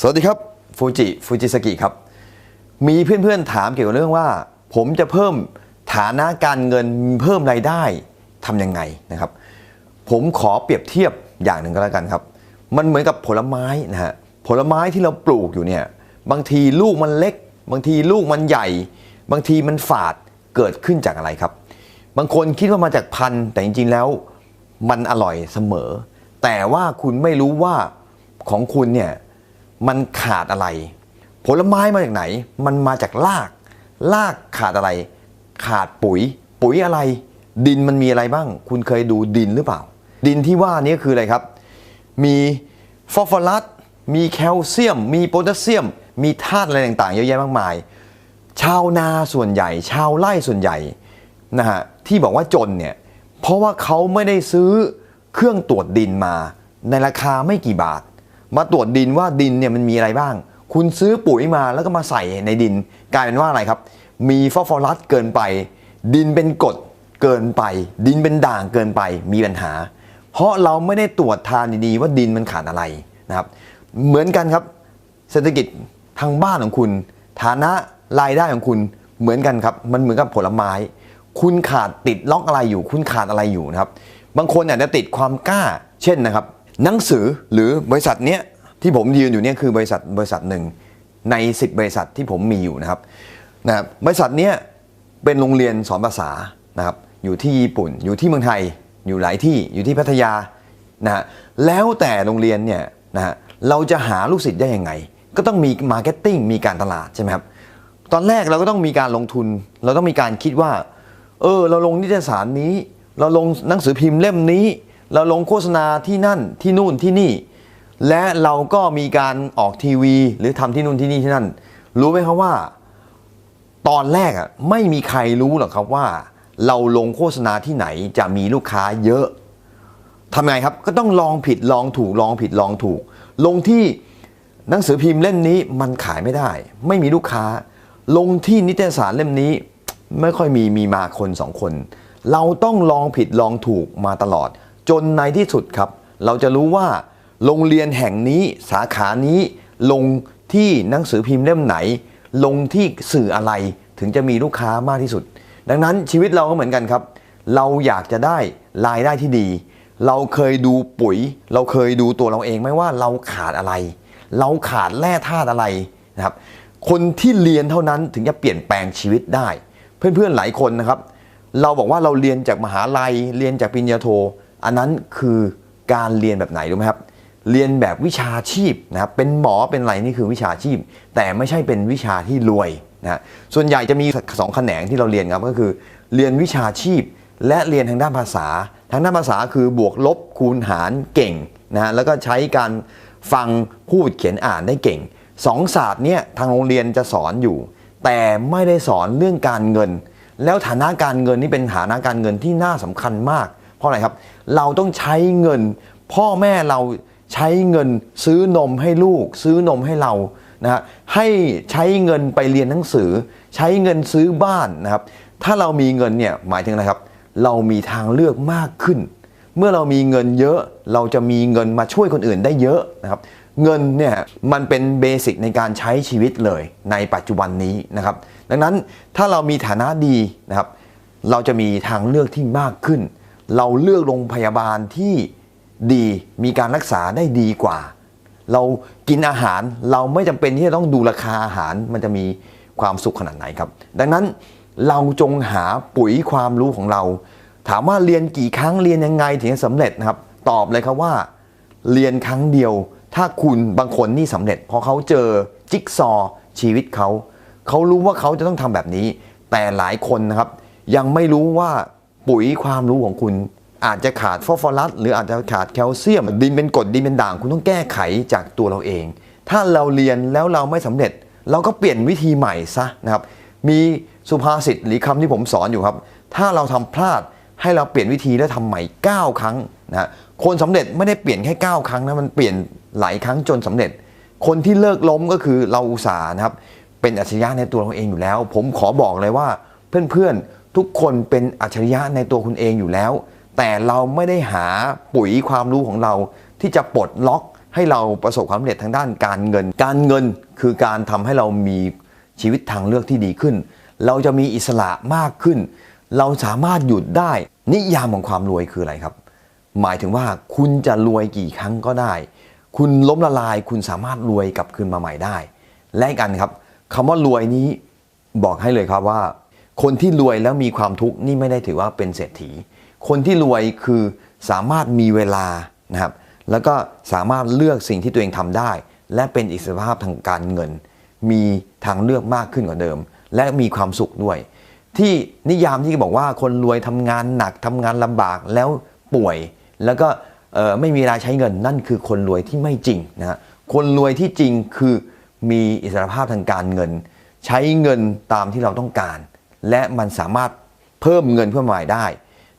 สวัสดีครับฟูจิฟูจิสกิครับ มีเพื่อนๆถามเกี่ยวกับเรื่องว่า ผมจะเพิ่มฐานะการเงินเพิ่มรายได้ทำยังไงนะครับ ผมขอเปรียบเทียบอย่างหนึ่งก็แล้วกันครับ มันเหมือนกับผลไม้นะฮะผลไม้ที่เราปลูกอยู่เนี่ยบางทีลูกมันเล็ก บางทีลูกมันใหญ่ บางทีมันฝาดเกิดขึ้นจากอะไรครับ บางคนคิดว่ามาจากพันธุ์แต่จริงๆแล้วมันอร่อยเสมอ แต่ว่าคุณไม่รู้ว่าของคุณเนี่ย มันขาดอะไร ผลไม้มาจากไหน มันมาจากราก รากขาดอะไร ขาดปุ๋ย ปุ๋ยอะไร ดินมันมีอะไรบ้าง คุณเคยดูดินหรือเปล่า ดินที่ว่านี้คืออะไรครับ มีฟอสฟอรัส มีแคลเซียม มีโพแทสเซียม มีธาตุอะไรต่างๆ เยอะแยะมากมาย ชาวนาส่วนใหญ่ ชาวไร่ส่วนใหญ่นะฮะที่บอกว่าจนเนี่ย เพราะว่าเขาไม่ได้ซื้อเครื่องตรวจดินมา ในราคาไม่กี่บาท มาตรวจดินว่าดินเนี่ยมันมีอะไรบ้าง คุณซื้อปุ๋ยมาแล้วก็มาใส่ในดิน กลายเป็นว่าอะไรครับ มีฟอสฟอรัสเกินไป ดินเป็นกรดเกินไป ดินเป็นด่างเกินไปมีปัญหา เพราะเราไม่ได้ตรวจทานดีๆว่าดินมันขาดอะไรนะครับ เหมือนกันครับ เศรษฐกิจทางบ้านของคุณ ฐานะรายได้ของคุณเหมือนกันครับ มันเหมือนกับผลไม้ คุณขาดติดล็อกอะไรอยู่ คุณขาดอะไรอยู่นะครับ บางคนอาจจะติดความกล้า เช่นนะครับ หนังสือหรือบริษัทเนี้ยที่ผมยืนอยู่เนี่ยคือบริษัทบริษัทหนึ่งใน 10 บริษัทที่ผมมีอยู่นะครับนะครับบริษัทเนี้ยเป็นโรงเรียนสอนภาษานะครับอยู่ที่ญี่ปุ่น อยู่ที่เมืองไทย อยู่หลายที่อยู่ที่พัทยานะฮะแล้วแต่โรงเรียนเนี่ยนะฮะเราจะหาลูกศิษย์ได้ยังไง ก็ต้องมีมาร์เก็ตติ้งมีการตลาดใช่ไหมครับตอนแรกเราก็ต้องมีการลงทุน เราต้องมีการคิดว่า เออ เราลงนิตยสารนี้ เราลงหนังสือพิมพ์เล่มนี้ เราลงโฆษณาที่นั่นที่นู่นที่นี่ และเราก็มีการออกทีวี หรือทำที่นู่นที่นี่ที่นั่น รู้ไหมครับว่า ตอนแรกอะไม่มีใครรู้หรอกครับว่า เราลงโฆษณาที่ไหนจะมีลูกค้าเยอะทำไงครับก็ต้องลองผิดลองถูกลองผิดลองถูก ลงที่หนังสือพิมพ์เล่มนี้มันขายไม่ได้ ไม่มีลูกค้า ลงที่นิตยสารเล่มนี้ ไม่ค่อยมีมีมาคนสองคน เราต้องลองผิดลองถูกมาตลอด จนในที่สุดครับ เราจะรู้ว่า โรงเรียนแห่งนี้สาขานี้ลงที่หนังสือพิมพ์เล่มไหน ลงที่สื่ออะไรถึงจะมีลูกค้ามากที่สุด ดังนั้นชีวิตเราก็เหมือนกันครับ เราอยากจะได้รายได้ที่ดี เราเคยดูปุ๋ย เราเคยดูตัวเราเองไหมว่าเราขาดอะไร เราขาดแร่ธาตุอะไรนะครับ คนที่เรียนเท่านั้นถึงจะเปลี่ยนแปลงชีวิตได้ เพื่อนๆหลายคนนะครับ เราบอกว่าเราเรียนจากมหาลัยเรียนจากปริญญาโท อันนั้นคือการเรียนแบบไหนรู้ไหมครับเรียนแบบวิชาชีพนะครับเป็นหมอเป็นอะไรนี่คือวิชาชีพ แต่ไม่ใช่เป็นวิชาที่รวยนะฮะส่วนใหญ่จะมีสองแขนงที่เราเรียนครับก็คือ เรียนวิชาชีพ และเรียนทางด้านภาษา ทางด้านภาษาคือบวกลบคูณหารเก่งนะฮะแล้วก็ใช้การฟังพูดเขียนอ่านได้เก่งสองศาสตร์เนี่ยทางโรงเรียนจะสอนอยู่ แต่ไม่ได้สอนเรื่องการเงิน แล้วฐานะการเงินนี่เป็นฐานะการเงินที่น่าสำคัญมาก เพราะอะไรครับ เราต้องใช้เงิน พ่อแม่เราใช้เงินซื้อนมให้ลูก ซื้อนมให้เรานะฮะให้ใช้เงินไปเรียนหนังสือ ใช้เงินซื้อบ้านนะครับ ถ้าเรามีเงินเนี่ยหมายถึงอะไรครับ เรามีทางเลือกมากขึ้น เมื่อเรามีเงินเยอะเราจะมีเงินมาช่วยคนอื่นได้เยอะนะครับ เงินเนี่ยมันเป็นเบสิกในการใช้ชีวิตเลยในปัจจุบันนี้นะครับ ดังนั้นถ้าเรามีฐานะดีนะครับ เราจะมีทางเลือกที่มากขึ้น เราเลือกโรงพยาบาลที่ดีมีการรักษาได้ดีกว่า เรากินอาหารเราไม่จำเป็นที่จะต้องดูราคาอาหารมันจะมีความสุขขนาดไหนครับ ดังนั้นเราจงหาปุ๋ยความรู้ของเรา ถามว่าเรียนกี่ครั้งเรียนยังไงถึงจะสำเร็จนะครับ ตอบเลยครับว่า เรียนครั้งเดียว ถ้าคุณบางคนนี่สำเร็จ เพราะเขาเจอจิ๊กซอว์ชีวิตเขาเขารู้ว่าเขาจะต้องทำแบบนี้ แต่หลายคนนะครับ ยังไม่รู้ว่า ปุ๋ยความรู้ของคุณ อาจจะขาดฟอสฟอรัสหรืออาจจะขาดแคลเซียม ดินเป็นกรดดินเป็นด่าง คุณต้องแก้ไขจากตัวเราเอง ถ้าเราเรียนแล้วเราไม่สำเร็จ เราก็เปลี่ยนวิธีใหม่ซะนะครับ มีสุภาษิตหรือคำที่ผมสอนอยู่ครับ ถ้าเราทำพลาดให้เราเปลี่ยนวิธีแล้วทำใหม่ 9 ครั้งนะคนสำเร็จไม่ได้เปลี่ยนแค่ 9 ครั้งนะมันเปลี่ยนหลายครั้งจนสำเร็จ คนที่เลิกล้มก็คือเราอุตส่าห์นะครับเป็นอัจฉริยะในตัวเราเองอยู่แล้ว ผมขอบอกเลยว่าเพื่อนๆ ทุกคนเป็นอัจฉริยะในตัวคุณเองอยู่แล้ว แต่เราไม่ได้หาปุ๋ยความรู้ของเรา ที่จะปลดล็อกให้เราประสบความสำเร็จทางด้านการเงิน การเงินคือการทำให้เรามีชีวิตทางเลือกที่ดีขึ้น เราจะมีอิสระมากขึ้น เราสามารถหยุดได้ นิยามของความรวยคืออะไรครับ หมายถึงว่าคุณจะรวยกี่ครั้งก็ได้ คุณล้มละลายคุณสามารถรวยกลับคืนมาใหม่ได้ และกันครับคำว่ารวยนี้บอกให้เลยครับว่า คนที่รวยแล้วมีความทุกข์นี่ไม่ได้ถือว่าเป็นเศรษฐี คนที่รวยคือสามารถมีเวลานะครับ แล้วก็สามารถเลือกสิ่งที่ตัวเองทำได้ และเป็นอิสรภาพทางการเงิน มีทางเลือกมากขึ้นกว่าเดิม และมีความสุขด้วย ที่นิยามที่บอกว่าคนรวยทำงานหนักทำงานลำบากแล้วป่วย แล้วก็ไม่มีเวลาใช้เงินนั่นคือคนรวยที่ไม่จริงนะฮะคนรวยที่จริงคือมีอิสรภาพทางการเงิน ใช้เงินตามที่เราต้องการ และมันสามารถเพิ่มเงินเพื่อมาใหม่ได้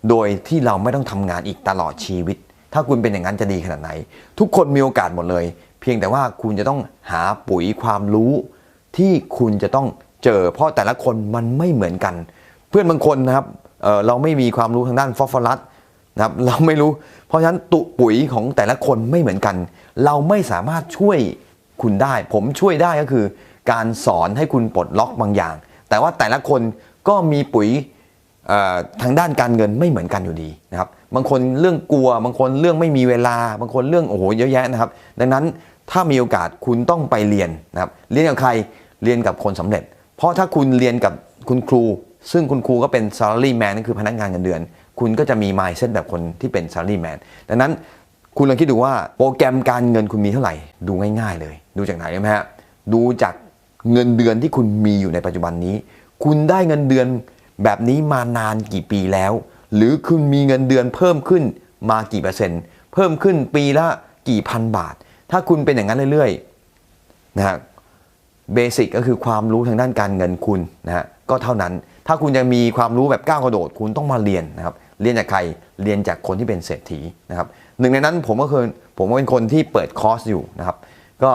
โดยที่เราไม่ต้องทำงานอีกตลอดชีวิต ถ้าคุณเป็นอย่างนั้นจะดีขนาดไหน ทุกคนมีโอกาสหมดเลย เพียงแต่ว่าคุณจะต้องหาปุ๋ยความรู้ที่คุณจะต้องเจอ เพราะแต่ละคนมันไม่เหมือนกัน เพื่อนบางคนนะครับเเราไม่มีความรู้ทางด้านฟอสฟอรัสนะครับเราไม่รู้ เพราะฉะนั้นตุปุ๋ยของแต่ละคนไม่เหมือนกัน เราไม่สามารถช่วยคุณได้ ผมช่วยได้ก็คือ การสอนให้คุณปลดล็อกบางอย่าง แต่ว่าแต่ละคน ก็มีปุ๋ยทางด้านการเงินไม่เหมือนกันอยู่ดีนะครับบางคนเรื่องกลัว บางคนเรื่องไม่มีเวลา บางคนเรื่องโอ้โหเยอะแยะนะครับ ดังนั้นถ้ามีโอกาสคุณต้องไปเรียนนะครับเรียนกับใครเรียนกับคนสำเร็จ เพราะถ้าคุณเรียนกับคุณครู ซึ่งคุณครูก็เป็น salary man นั่นคือพนักงานเงินเดือน คุณก็จะมี mindset แบบคนที่เป็น salary man ดังนั้นคุณลองคิดดูว่าโปรแกรมการเงินคุณมีเท่าไหร่ ดูง่าย ๆ เลย ดูจากไหนรู้ไหมฮะดูจากเงินเดือนที่คุณมีอยู่ในปัจจุบันนี้ คุณได้เงินเดือนแบบนี้มานานกี่ปีแล้ว หรือคุณมีเงินเดือนเพิ่มขึ้นมากี่เปอร์เซ็นต์ เพิ่มขึ้นปีละกี่พันบาท ถ้าคุณเป็นอย่างนั้นเรื่อยๆนะฮะเบสิกก็คือความรู้ทางด้านการเงินคุณนะฮะก็เท่านั้น ถ้าคุณจะมีความรู้แบบก้าวกระโดด คุณต้องมาเรียนนะครับ เรียนจากใคร เรียนจากคนที่เป็นเศรษฐีนะครับ หนึ่งในนั้นผมก็คือผมก็เป็นคนที่เปิดคอร์สอยู่นะครับ ก็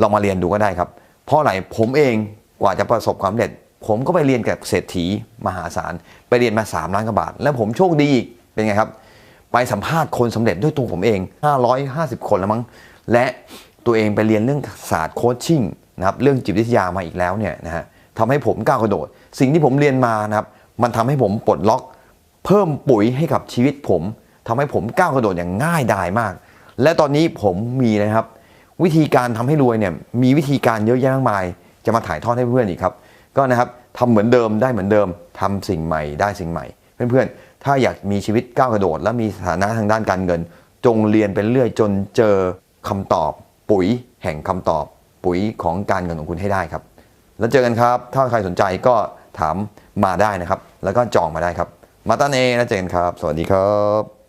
ลองมาเรียนดูก็ได้ครับ เพราะอะไรผมเองกว่าจะประสบความสำเร็จ ผมก็ไปเรียนกับเศรษฐีมหาศาล ไปเรียนมา 3 ล้านกว่าบาท แล้วผมโชคดีอีกเป็นไงครับ ไปสัมภาษณ์คนสำเร็จด้วยตัวผมเอง 550 คนแล้วมั้ง และตัวเองไปเรียนเรื่องศาสตร์โคชชิ่งนะครับ เรื่องจิตวิทยามาอีกแล้วเนี่ยนะฮะทำให้ผมก้าวกระโดด สิ่งที่ผมเรียนมานะครับ มันทำให้ผมปลดล็อก เพิ่มปุ๋ยให้กับชีวิตผมทำให้ผมก้าวกระโดดอย่างง่ายดายมาก และตอนนี้ผมมีนะครับ วิธีการทำให้รวยเนี่ย มีวิธีการเยอะแยะมากมาย จะมาถ่ายทอดให้เพื่อนอีกครับ ก็นะครับทำเหมือนเดิมได้เหมือนเดิมทำสิ่งใหม่ได้สิ่งใหม่ เพื่อนๆ ถ้าอยากมีชีวิตก้าวกระโดด และมีสถานะทางด้านการเงิน จงเรียนไปเรื่อยจนเจอคำตอบ ปุ๋ยแห่งคำตอบ ปุ๋ยของการเงินของคุณให้ได้ครับ แล้วเจอกันครับ ถ้าใครสนใจก็ถามมาได้นะครับ แล้วก็จองมาได้ครับ มาตันเอแล้วเจอกันครับ สวัสดีครับ